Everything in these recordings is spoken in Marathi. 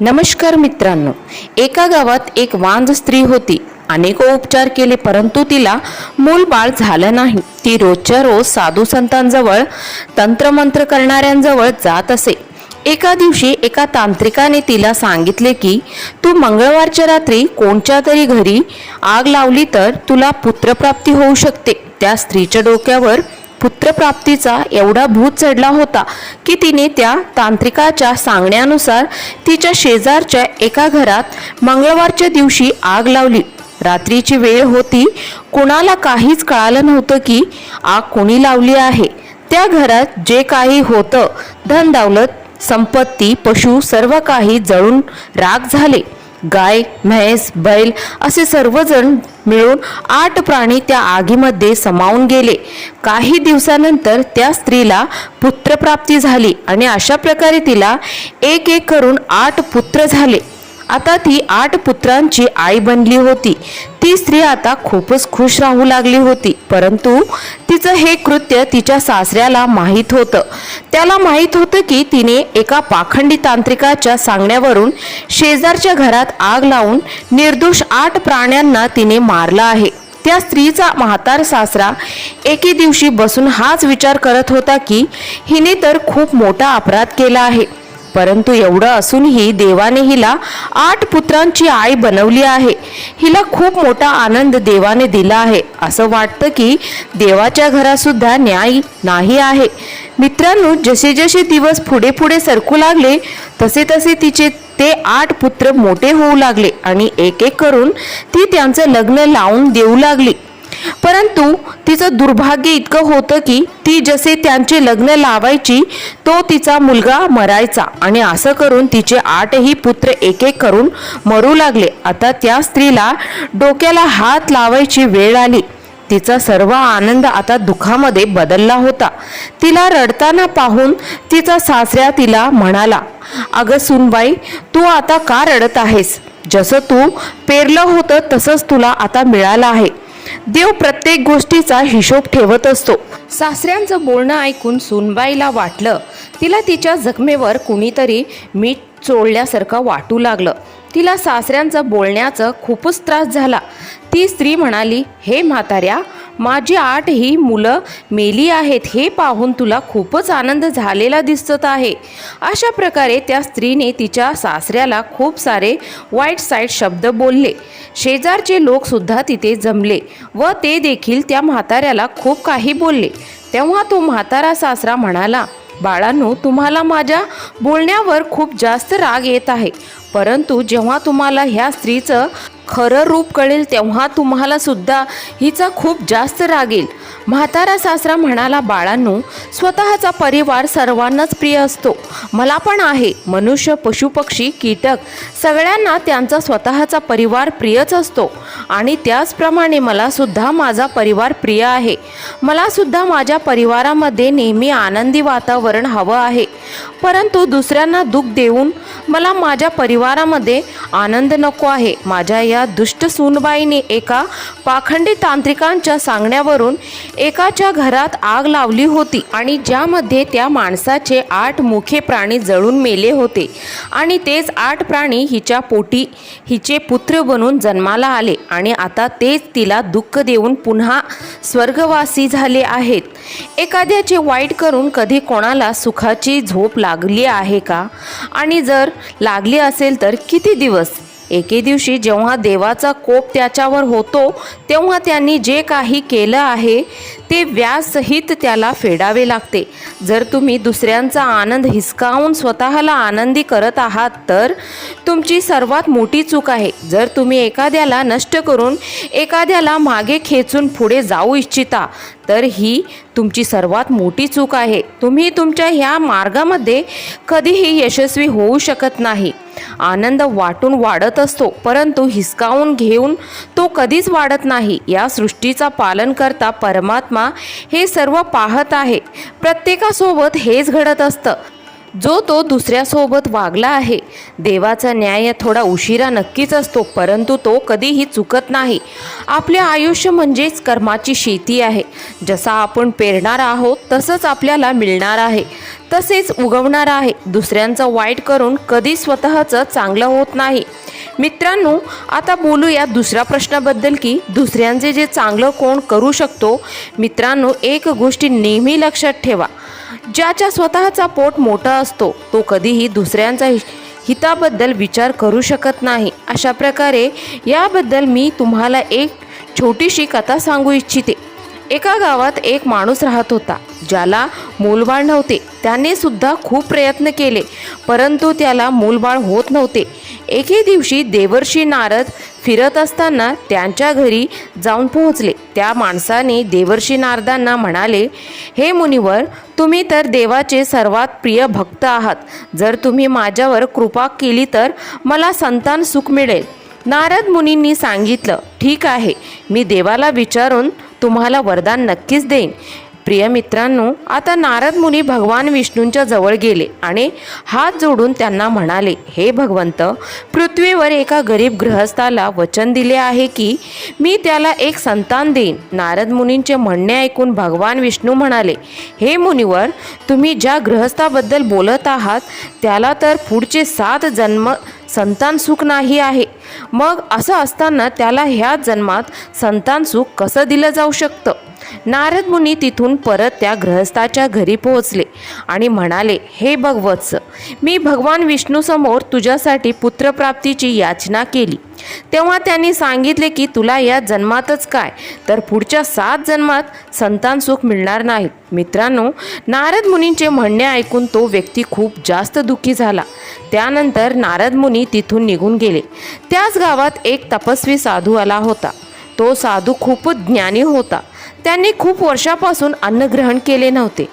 नमस्कार मित्रांनो एका गावात एक वांज स्त्री होती. अनेक उपचार केले परंतु तिला मूल बाळ झालं नाही. ती रोजच्या रोज साधू संतांजवळ तंत्रमंत्र करणाऱ्यांजवळ जात असे. एका दिवशी एका तांत्रिकाने तिला सांगितले की तू मंगळवारच्या रात्री कोणत्या तरी घरी आग लावली तर तुला पुत्रप्राप्ती होऊ शकते. त्या स्त्रीच्या डोक्यावर पुत्रप्राप्तीचा एवढा भूत चढला होता की तिने त्या तांत्रिकाच्या सांगण्यानुसार तिच्या शेजारच्या एका घरात मंगळवारच्या दिवशी आग लावली. रात्रीची वेळ होती. कुणाला काहीच कळालं नव्हतं की आग कोणी लावली आहे. त्या घरात जे काही होतं धन संपत्ती पशु सर्व काही जळून राग झाले. गाय म्हैस बैल असे सर्वजण मिळून आठ प्राणी त्या आगीमध्ये समावून गेले. काही दिवसानंतर त्या स्त्रीला पुत्रप्राप्ती झाली आणि अशा प्रकारे तिला एक एक करून आठ पुत्र झाले. आता ती आठ पुत्रांची आई बनली होती. ती स्त्री आता खूपच खुश राहू लागली होती. परंतु तिचं हे कृत्य तिच्या सासऱ्याला माहीत होतं. त्याला माहीत होतं की तिने एका पाखंडी तांत्रिकाच्या सांगण्यावरून शेजारच्या घरात आग लावून निर्दोष आठ प्राण्यांना तिने मारलं आहे. त्या स्त्रीचा म्हातार सासरा एके दिवशी बसून हाच विचार करत होता की हिने तर खूप मोठा अपराध केला आहे. परंतु एवढं असूनही देवाने हिला आठ पुत्रांची आई बनवली आहे. हिला खूप मोठा आनंद देवाने दिला आहे. असं वाटतं की देवाच्या घरातसुद्धा न्याय नाही आहे. मित्रांनो जसे जसे दिवस पुढे पुढे सरकू लागले तसे तसे तिचे ते आठ पुत्र मोठे होऊ लागले आणि एक एक करून ती त्यांचं लग्न लावून देऊ लागली. परंतु तिचं दुर्भाग्य इतकं होतं की ती जसे त्यांचे लग्न लावायची तो तिचा मुलगा मरायचा आणि असं करून तिचे आठही पुत्र एक एक करून मरू लागले. आता त्या स्त्रीला डोक्याला हात लावायची वेळ आली. तिचा सर्व आनंद आता दुःखामध्ये बदलला होता. तिला रडताना पाहून तिचा सासऱ्या तिला म्हणाला अगं सुनबाई तू आता का रडत आहेस? जसं तू पेरलं होतं तसंच तुला आता मिळालं आहे. देव प्रत्येक गोष्टीचा हिशोब ठेवत असतो. सासऱ्यांचं बोलणं ऐकून सुनबाईला वाटलं तिला तिच्या जखमेवर कुणीतरी मीठ चोळल्यासारखं वाटू लागलं. तिला सासऱ्यांचं बोलण्याचं खूपच त्रास झाला. ती स्त्री म्हणाली हे म्हाताऱ्या माझी आठ ही मुलं मेली आहेत हे पाहून तुला खूपच आनंद झालेला दिसत आहे. अशा प्रकारे त्या स्त्रीने तिच्या सासऱ्याला खूप सारे वाईट साईट शब्द बोलले. शेजारचे लोकसुद्धा तिथे जमले व ते देखील त्या म्हाताऱ्याला खूप काही बोलले. तेव्हा तो म्हातारा सासरा म्हणाला बाळांनो तुम्हाला माझ्या बोलण्यावर खूप जास्त राग येत आहे. परंतु जेव्हा तुम्हाला ह्या स्त्रीचं खरं रूप कळेल तेव्हा तुम्हाला सुद्धा हिचा खूप जास्त राग येईल. म्हातारा सासरा म्हणाला बाळांनो स्वतःचा परिवार सर्वांनाच प्रिय असतो. मला पण आहे. मनुष्य पशुपक्षी कीटक सगळ्यांना त्यांचा स्वतःचा परिवार प्रियच असतो. आणि त्याचप्रमाणे मला सुद्धा माझा परिवार प्रिय आहे. मला सुद्धा माझ्या परिवारामध्ये नेहमी आनंदी वातावरण हवं आहे. परंतु दुसऱ्यांना दुःख देऊन मला माझ्या परिवारामध्ये आनंद नको आहे. माझ्या या दुष्ट सूनबाईने एका पाखंडी तांत्रिकांच्या सांगण्यावरून एकाच्या घरात आग लावली होती आणि ज्यामध्ये त्या माणसाचे आठ मुखे प्राणी जळून मेले होते. आणि तेच आठ प्राणी हिच्या पोटी हिचे पुत्र बनून जन्माला आले आणि आता तेच तिला दुःख देऊन पुन्हा स्वर्गवासी झाले आहेत. एखाद्याचे वाईट करून कधी कोणाला सुखाची झोप लागली आहे का? आणि जर लागली असेल तर किती दिवस? एके दिवशी जेव्हा देवाचा कोप त्याच्यावर होतो तेव्हा त्यांनी जे काही केलं आहे ते व्यासहित त्याला फेडावे लागते. जर तुम्ही दुसऱ्यांचा आनंद हिसकावून स्वतःला आनंदी करत आहात तर तुमची सर्वात मोठी चूक आहे. जर तुम्ही एखाद्याला नष्ट करून एखाद्याला मागे खेचून पुढे जाऊ इच्छिता तर ही तुमची सर्वात मोठी चूक आहे. तुम्ही तुमच्या ह्या मार्गामध्ये कधीही यशस्वी होऊ शकत नाही. आनंद वाटून वाढत असतो परंतु हिसकावून घेऊन तो कधीच वाढत नाही. या सृष्टीचा पालन करता परमात्मा हे सर्व पाहत आहे. प्रत्येकासोबत हेच घडत असतं. जो तो दुसऱ्यासोबत वागला आहे. देवाचा न्याय थोडा उशिरा नक्कीच असतो परंतु तो कधीही चुकत नाही. आपले आयुष्य म्हणजेच कर्माची शेती आहे. जसा आपण पेरणार आहोत तसंच आपल्याला मिळणार आहे. तसेच उगवणार आहे. दुसऱ्यांचं वाईट करून कधी स्वतःचं चांगलं होत नाही. मित्रांनो आता बोलूया दुसऱ्या प्रश्नाबद्दल की दुसऱ्यांचे जे चांगलं कोण करू शकतो? मित्रांनो एक गोष्टी नेहमी लक्षात ठेवा. ज्याच्या स्वतःचा पोट मोठा असतो तो कधीही दुसऱ्यांचा हि- हिताबद्दल विचार करू शकत नाही. अशा प्रकारे याबद्दल मी तुम्हाला एक छोटीशी कथा सांगू इच्छिते. एका गावात एक माणूस राहत होता ज्याला मूलबाळ नव्हते. त्याने सुद्धा खूप प्रयत्न केले परंतु त्याला मूलबाळ होत नव्हते. एके दिवशी देवर्षी नारद फिरत असताना त्यांच्या घरी जाऊन पोहोचले. त्या माणसाने देवर्षी नारदांना म्हणाले हे मुनिवर तुम्ही तर देवाचे सर्वात प्रिय भक्त आहात. जर तुम्ही माझ्यावर कृपा केली तर मला संतान सुख मिळेल. नारद मुनींनी सांगितलं ठीक आहे. मी देवाला विचारून तुम्हाला वरदान नक्कीच देईन. प्रिय मित्रांनो आता नारद मुनी भगवान विष्णूंच्या जवळ गेले आणि हात जोडून त्यांना म्हणाले हे भगवंत पृथ्वीवर एका गरीब गृहस्थाला वचन दिले आहे की मी त्याला एक संतान देईन. नारद मुनींचे म्हणणे ऐकून भगवान विष्णू म्हणाले हे मुनीवर तुम्ही ज्या गृहस्थाबद्दल बोलत आहात त्याला तर पुढचे सात जन्म संतान सुख नाही आहे. मग असं असताना त्याला ह्या जन्मात संतान सुख कसं दिलं जाऊ शकतं? नारद मुनी तिथून परत त्या गृहस्थाच्या घरी पोहोचले आणि म्हणाले हे भगवत्स मी भगवान विष्णूसमोर तुझ्यासाठी पुत्रप्राप्तीची याचना केली. तेव्हा त्यांनी सांगितले की तुला या जन्मातच काय? तर पुढच्या सात जन्मात संतान सुख मिळणार नाही. मित्रांनो नारद मुनींचे म्हणणे ऐकून तो व्यक्ती खूप जास्त दुःखी झाला. त्यानंतर नारद मुनी तिथून निघून गेले. त्याच गावात एक तपस्वी साधू आला होता. तो साधू खूप ज्ञानी होता. त्यांनी खूप वर्षापासून अन्न ग्रहण केले नव्हते.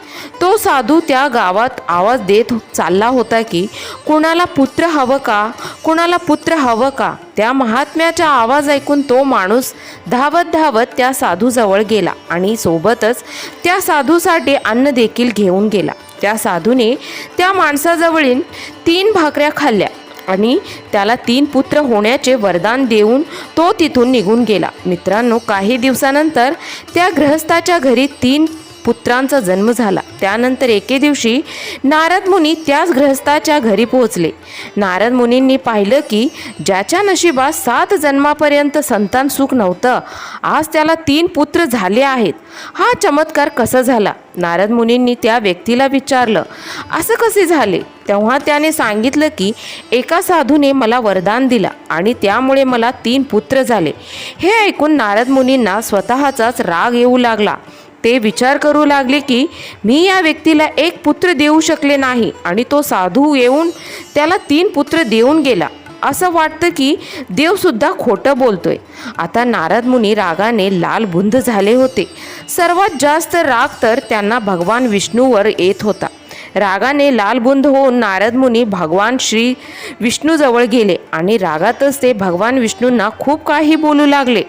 तो साधू त्या गावात आवाज देत चालला होता की कुणाला पुत्र हवं का? कुणाला पुत्र हवं का? त्या महात्म्याचा आवाज ऐकून तो माणूस धावत धावत त्या साधूजवळ गेला आणि सोबतच त्या साधूसाठी अन्न देखील घेऊन गेला. त्या साधूने त्या माणसाजवळील तीन भाकऱ्या खाल्ल्या. आणि त्याला तीन पुत्र होण्याचे वरदान देऊन तो तिथून निघून गेला. मित्रांनो काही दिवसानंतर त्या गृहस्थाच्या घरी तीन पुत्रांचा जन्म झाला. त्यानंतर एके दिवशी नारद मुनी त्याच गृहस्थाच्या घरी पोहोचले. नारद मुनींनी पाहिलं की ज्याच्या नशिबात सात जन्मापर्यंत संतान सुख नव्हतं आज त्याला तीन पुत्र झाले आहेत. हा चमत्कार कसा झाला? नारद मुनींनी त्या व्यक्तीला विचारलं असं कसे झाले? तेव्हा त्याने सांगितलं की एका साधूने मला वरदान दिला आणि त्यामुळे मला तीन पुत्र झाले. हे ऐकून नारद मुनींना स्वतःचाच राग येऊ लागला. ते विचार करू लागले की मी या व्यक्तीला एक पुत्र देऊ शकले नाही आणि तो साधू येऊन त्याला तीन पुत्र देऊन गेला. असं वाटतं की देवसुद्धा खोटं बोलतोय. आता नारद मुनी रागाने लालबुंद झाले होते. सर्वात जास्त राग तर त्यांना भगवान विष्णूवर येत होता. रागाने लालबुंद होऊन नारद मुनी भगवान श्री विष्णूजवळ गेले आणि रागातच ते भगवान विष्णूंना खूप काही बोलू लागले.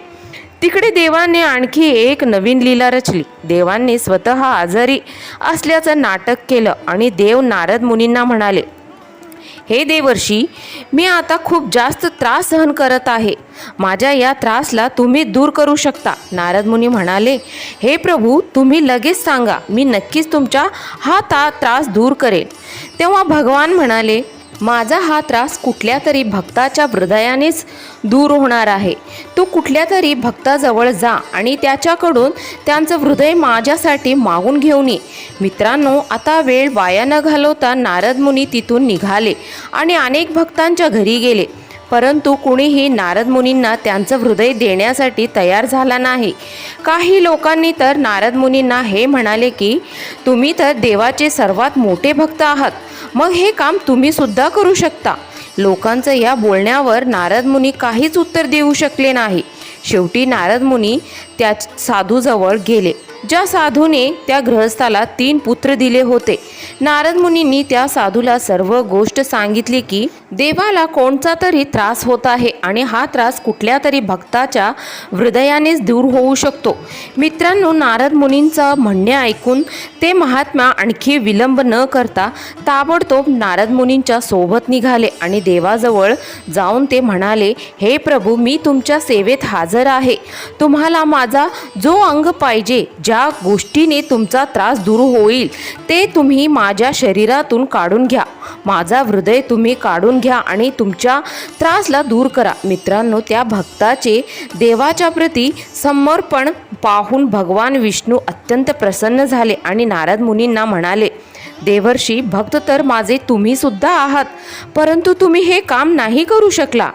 तिकडे देवाने आणखी एक नवीन लीला रचली. देवांनी स्वतः आजारी असल्याचं नाटक केलं आणि देव नारद मुनींना म्हणाले हे देवर्षी मी आता खूप जास्त त्रास सहन करत आहे. माझ्या या त्रासला तुम्ही दूर करू शकता. नारद मुनी म्हणाले हे प्रभू तुम्ही लगेच सांगा. मी नक्कीच तुमच्या हा ता त्रास दूर करेन. तेव्हा भगवान म्हणाले माझा हा त्रास कुठल्या तरी भक्ताच्या हृदयानेच दूर होणार आहे. तू कुठल्या तरी भक्ताजवळ जा आणि त्याच्याकडून त्यांचं हृदय माझ्यासाठी मागून घेऊन ये. मित्रांनो आता वेळ वाया न घालवता नारद मुनी तिथून निघाले आणि अनेक भक्तांच्या घरी गेले. परंतु कुणीही नारद मुनींना त्यांचं हृदय देण्यासाठी तयार झाला नाही. काही लोकांनी तर नारद मुनींना हे म्हणाले की तुम्ही तर देवाचे सर्वात मोठे भक्त आहात. मग हे काम तुम्ही सुद्धा करू शकता. लोकांचं या बोलण्यावर नारद मुनी काहीच उत्तर देऊ शकले नाही. शेवटी नारद मुनी त्या साधूजवळ गेले. ज्या साधूने त्या गृहस्थाला तीन पुत्र दिले होते. नारद मुनींनी त्या साधूला सर्व गोष्ट सांगितली की देवाला कोणता तरी त्रास होत आहे आणि हा त्रास कुठल्या तरी भक्ताच्या हृदयानेच दूर होऊ शकतो. मित्रांनो नारद मुनींचं म्हणणे ऐकून ते महात्मा आणखी विलंब न करता ताबडतोब नारद मुनींच्या सोबत निघाले आणि देवाजवळ जाऊन ते म्हणाले हे प्रभू मी तुमच्या सेवेत हजर आहे. तुम्हाला माझा जो अंग पाहिजे ज्या गोष्टीने तुमचा त्रास दूर होईल ते तुम्ही माझ्या शरीरातून काढून घ्या. माझा हृदय तुम्ही काढून घ्या आणि तुमच्या त्रासला दूर करा. मित्रांनो त्या भक्ताचे देवाच्या प्रती समर्पण पाहून भगवान विष्णू अत्यंत प्रसन्न झाले आणि नारद मुनींना म्हणाले देवर्षी भक्त तर माझे तुम्ही सुद्धा आहात परंतु तुम्ही हे काम नाही करू शकला.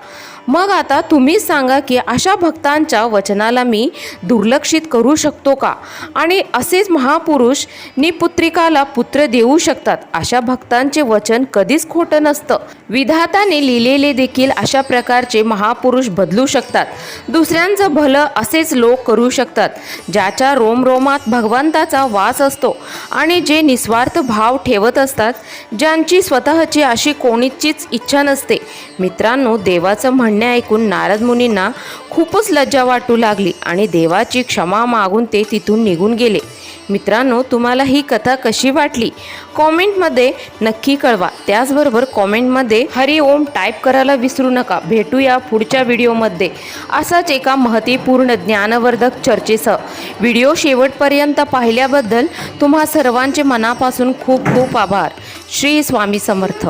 मग आता तुम्हीच सांगा की अशा भक्तांच्या वचनाला मी दुर्लक्षित करू शकतो का? आणि असेच महापुरुष निपुत्रिकाला पुत्र देऊ शकतात. अशा भक्तांचे वचन कधीच खोटं नसतं. विधाताने लिहिलेले देखील अशा प्रकारचे महापुरुष बदलू शकतात. दुसऱ्यांचं भलं असेच लोक करू शकतात. ज्याच्या रोमरोमात भगवंताचा वास असतो आणि जे निस्वार्थ भाव ठेवत असतात ज्यांची स्वतःची अशी कोणीचीच इच्छा नसते. मित्रांनो देवाचं म्हणणे ऐकून नारद मुनींना खूपच लज्जा वाटू लागली आणि देवाची क्षमा मागून ते तिथून निघून गेले. मित्रांनो तुम्हाला ही कथा कशी वाटली? कॉमेंटमध्ये नक्की कळवा. त्याचबरोबर कॉमेंटमध्ये हरी ओम टाईप करायला विसरू नका. भेटूया पुढच्या व्हिडिओमध्ये. असाच एका महत्त्वपूर्ण ज्ञानवर्धक चर्चेसह. व्हिडिओ शेवटपर्यंत पाहिल्याबद्दल तुम्हा सर्वांचे मनापासून खूप खूप आभार. श्री स्वामी समर्थ.